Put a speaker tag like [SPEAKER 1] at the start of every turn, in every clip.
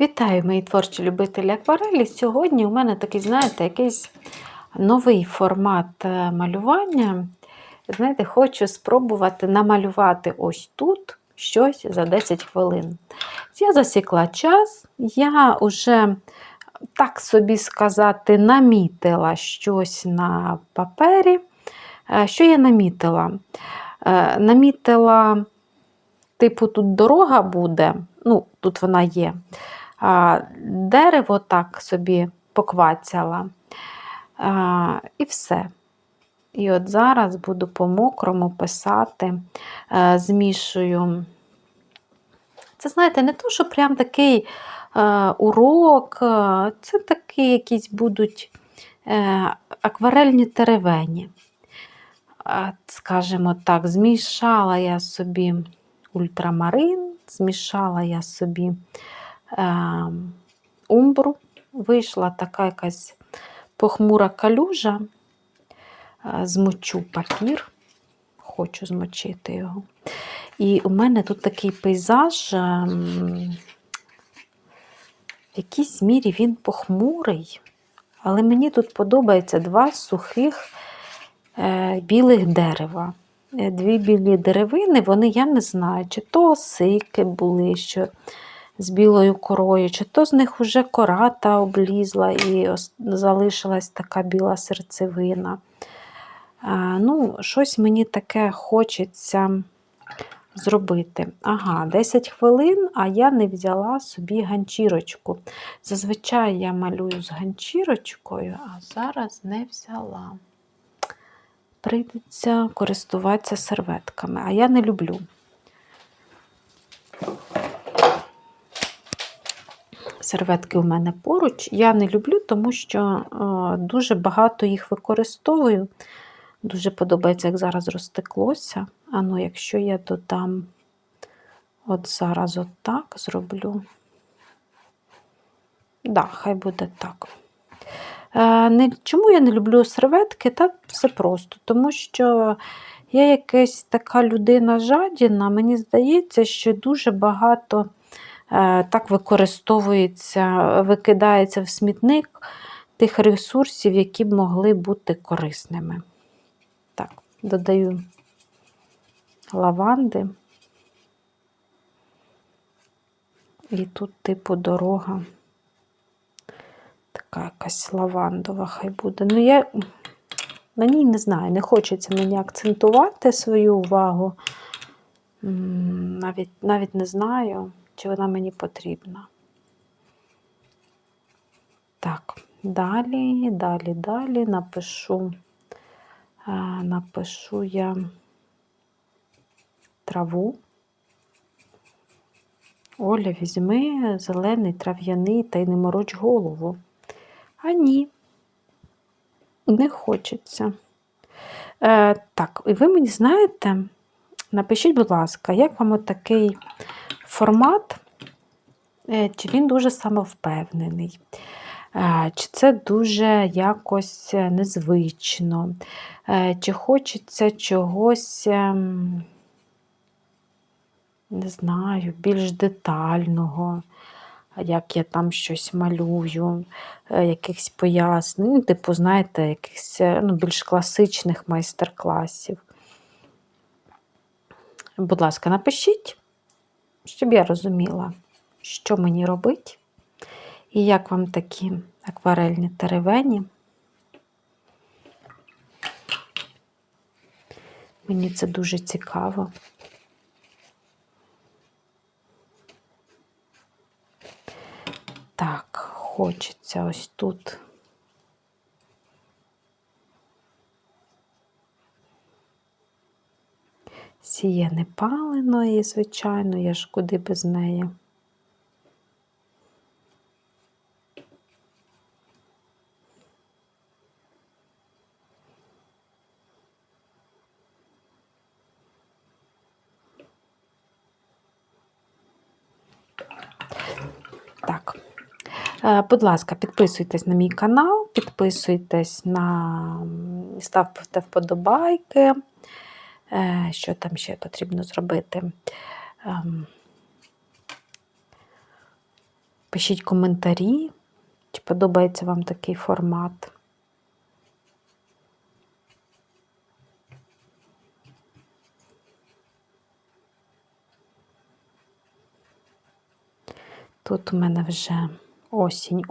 [SPEAKER 1] Вітаю, мої творчі любителі акварелі. Сьогодні у мене такий, знаєте, якийсь новий формат е, малювання. Знаєте, хочу спробувати намалювати ось тут щось за 10 хвилин. Я засікла час, я вже, так собі сказати, намітила щось на папері. Е, Що я намітила? Е, Намітила, типу, тут дорога буде, ну, тут вона є. Дерево так собі поквацяла. І все. І от зараз буду по-мокрому писати, е, змішую. Це, знаєте, не то, що прям такий е, урок, е, це такі якісь будуть акварельні теревені. Скажімо так, змішала я собі ультрамарин, змішала я собі умбру. Вийшла така якась похмура калюжа. Е, Змочу папір, хочу змочити його. І у мене тут такий пейзаж, ем, в якійсь мірі він похмурий, але мені тут подобається два сухих е, білих дерева. Е, Дві білі деревини, вони, я не знаю, чи то осики були, що з білою корою, чи то з них вже кора та облізла і залишилась така біла серцевина. Ну, щось мені таке хочеться зробити. Ага, 10 хвилин, а я не взяла собі ганчірочку. Зазвичай я малюю з ганчірочкою, а зараз не взяла. Прийдеться користуватися серветками, а я не люблю. Серветки у мене поруч. Я не люблю, тому що дуже багато їх використовую. Дуже подобається, як зараз розтеклося. А ну, якщо я додам, от зараз отак зроблю. Да, хай буде так. Е, чому я не люблю серветки? Та все просто. Тому що я якась така людина жадіна, мені здається, що дуже багато так використовується, викидається в смітник тих ресурсів, які б могли бути корисними. Так, додаю лаванди. І тут, типу, дорога. Така якась лавандова хай буде. Ну, я на ній не знаю, не хочеться мені акцентувати свою увагу. Навіть, навіть не знаю, чи вона мені потрібна. Так, далі, далі, далі напишу. Е, напишу я траву. Оля, візьми зелений трав'яний та й не мороч голову. А ні, не хочеться. Е, так, і ви мені знаєте, напишіть, будь ласка, як вам такий формат, Е, чи він дуже самовпевнений? Е, Чи це дуже якось е, незвично? Чи хочеться чогось, ем, не знаю, більш детального, як я там щось малюю, якихось пояснень, ну, типу, знаєте, якихось ну, більш класичних майстер-класів. Будь ласка, напишіть, щоб я розуміла, що мені робити, і як вам такі акварельні теревені. Мені це дуже цікаво. Так, хочеться ось тут. Сіє не палено і, звичайно, я ж куди без неї. Так. Е, Будь ласка, підписуйтесь на мій канал, підписуйтесь на ставте вподобайки. Е, Що там ще потрібно зробити? Ем, Пишіть коментарі, чи подобається вам такий формат. Тут у мене вже осінь,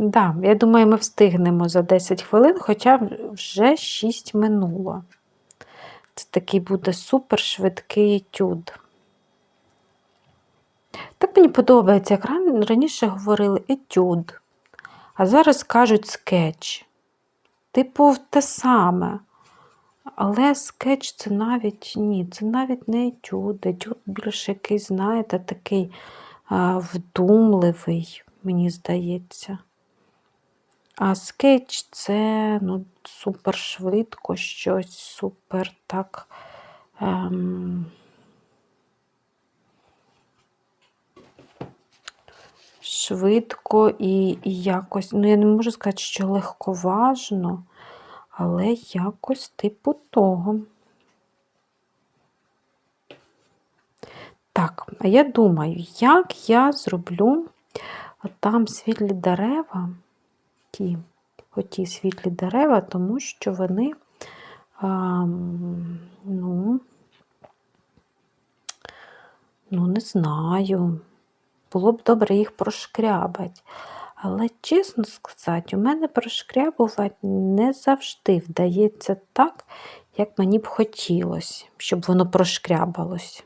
[SPEAKER 1] Да, я думаю, ми встигнемо за 10 хвилин, хоча вже 6 минуло. Це такий буде супер швидкий етюд. Так мені подобається, як раніше говорили етюд, а зараз кажуть скетч. Типу, те саме. Але скетч це навіть ні, це навіть не етюд. Етюд більше якийсь, знаєте, такий а, вдумливий, мені здається. А скетч це ну, супер швидко щось, супер так. Ем... Швидко і, і якось, ну я не можу сказати, що легковажно, але якось типу того. Так, а я думаю, як я зроблю там світлі дерева ті, оті світлі дерева, тому що вони, а, ну, ну, не знаю, було б добре їх прошкрябати. Але, чесно сказати, у мене прошкрябувати не завжди вдається так, як мені б хотілося, щоб воно прошкрябалось.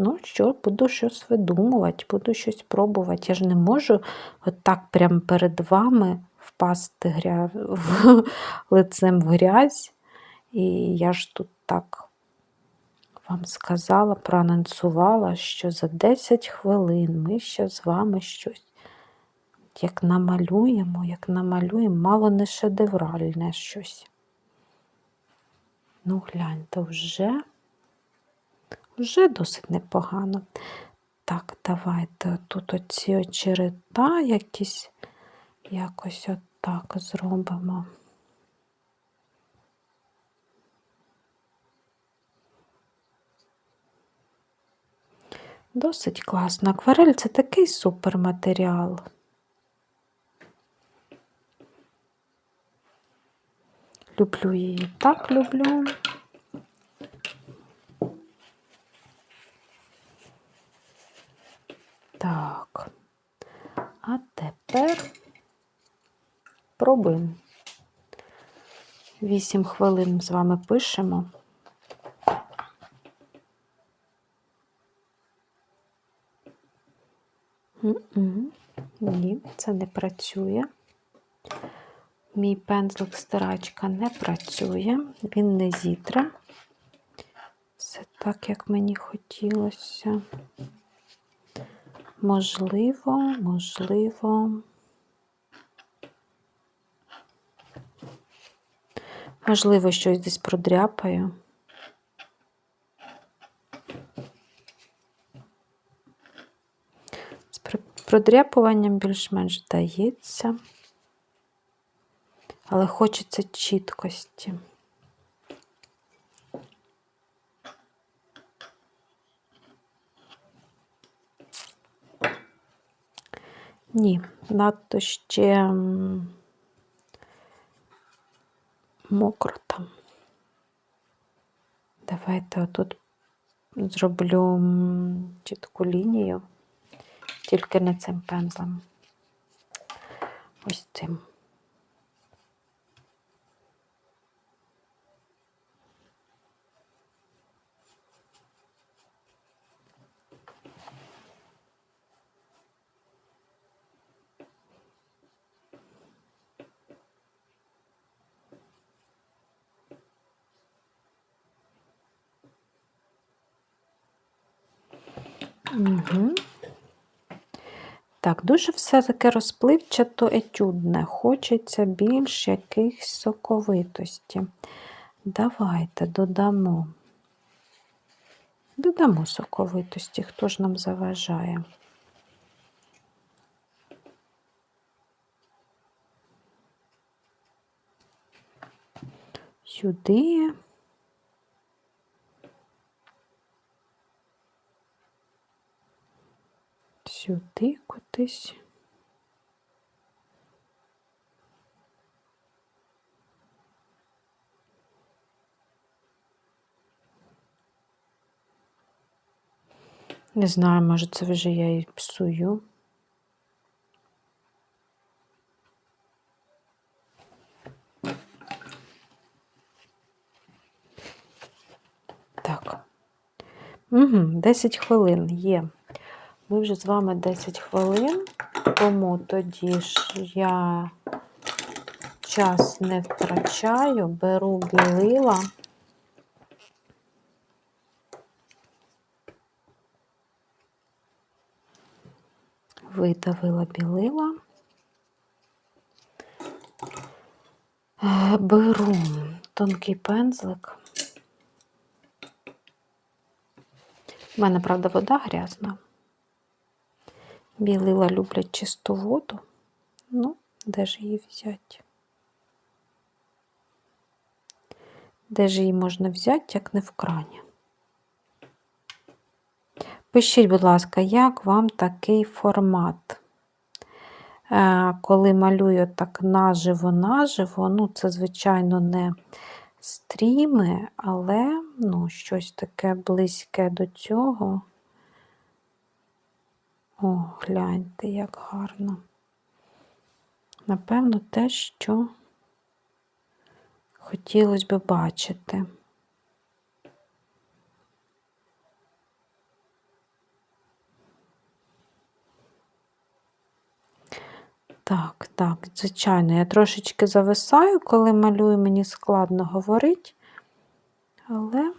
[SPEAKER 1] Ну що, буду щось видумувати, буду щось пробувати. Я ж не можу отак прямо перед вами впасти гря... в... лицем в грязь. І я ж тут так вам сказала, проанонсувала, що за 10 хвилин ми ще з вами щось як намалюємо, як намалюємо, мало не шедевральне щось. Ну, гляньте, вже. Вже досить непогано. Так, давайте тут оці очерета якісь якось отак зробимо. Досить класно. Акварель це такий суперматеріал. Люблю її, так люблю. Так, а тепер пробуємо. Вісім хвилин з вами пишемо. Ні, це не працює. Мій пензлик стирачка не працює, він не зітре. Все так, як мені хотілося. Можливо, можливо. Можливо, щось десь продряпаю. З продряпуванням більш-менш вдається, але хочеться чіткості. Ні, надто ще мокро там. Давайте отут зроблю чітку лінію, тільки не цим пензлем. Ось цим. Угу. Так, дуже все таке розпливчато етюдне. Хочеться більш якихось соковитості. Давайте додамо Додамо соковитості, хто ж нам заважає. Сюди. Сюди. Не знаю, може, це вже я і псую. Так. Угу, 10 хвилин є. Ми вже з вами 10 хвилин, тому тоді ж я час не втрачаю, беру білила. Видавила білила. Е, Беру тонкий пензлик. У мене, правда, вода грязна. Білила люблять чисту воду. Ну, де ж її взяти? Де ж її можна взяти, як не в крані? Пишіть, будь ласка, як вам такий формат? Е, Коли малюю так наживо-наживо, ну, це, звичайно, не стріми, але ну, щось таке близьке до цього. О, гляньте, як гарно. Напевно, те, що хотілося б бачити. Так, так, звичайно, я трошечки зависаю, коли малюю, мені складно говорити, але.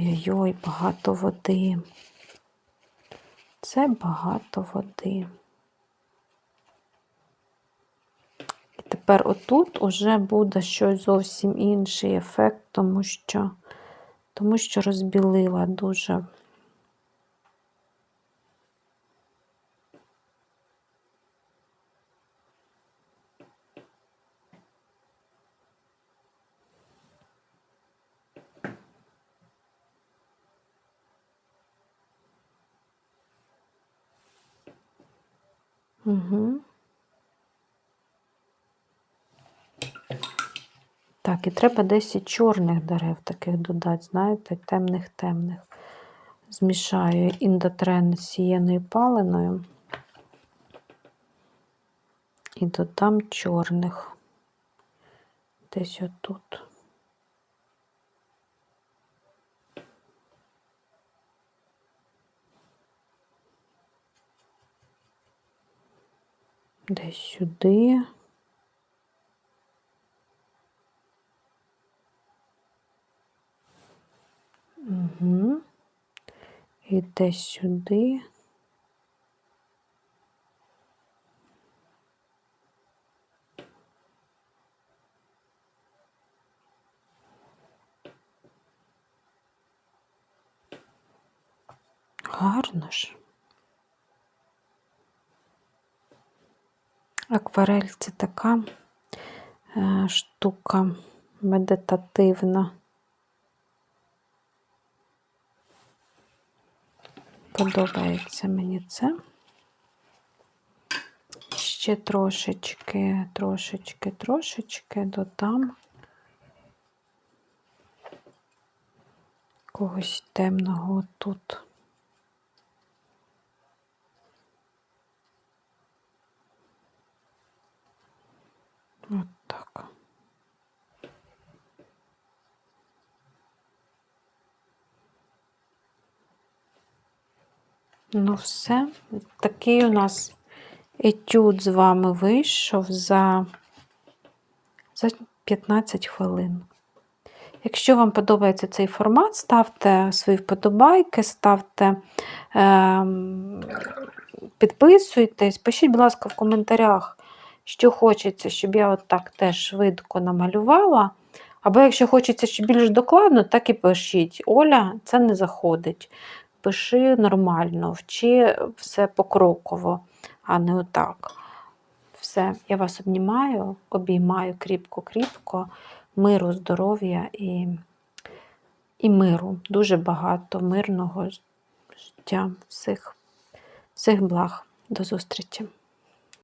[SPEAKER 1] Ой-ой-ой, багато води. Це багато води. І тепер отут уже буде щось зовсім інший ефект, тому що, тому що розбілила дуже. Угу. Так, і треба 10 чорних дерев таких додати, знаєте, темних-темних. Змішаю індотрен з сієною паленою і додам чорних. Десь отут. Десь сюди. Угу. І десь сюди. Гарно ж. Акварель це така е, штука медитативна. Подобається мені це. Ще трошечки, трошечки, трошечки додам когось темного тут. От так. Ну, все. Такий у нас етюд з вами вийшов за, за 15 хвилин. Якщо вам подобається цей формат, ставте свої вподобайки, ставте, е, підписуйтесь, пишіть, будь ласка, в коментарях, що хочеться, щоб я от так теж швидко намалювала. Або якщо хочеться ще більш докладно, так і пишіть. Оля, це не заходить. Пиши нормально, вчи все покроково, а не отак. Все, я вас обнімаю, обіймаю кріпко-кріпко, миру, здоров'я і, і миру. Дуже багато мирного життя, всіх, всіх благ. До зустрічі!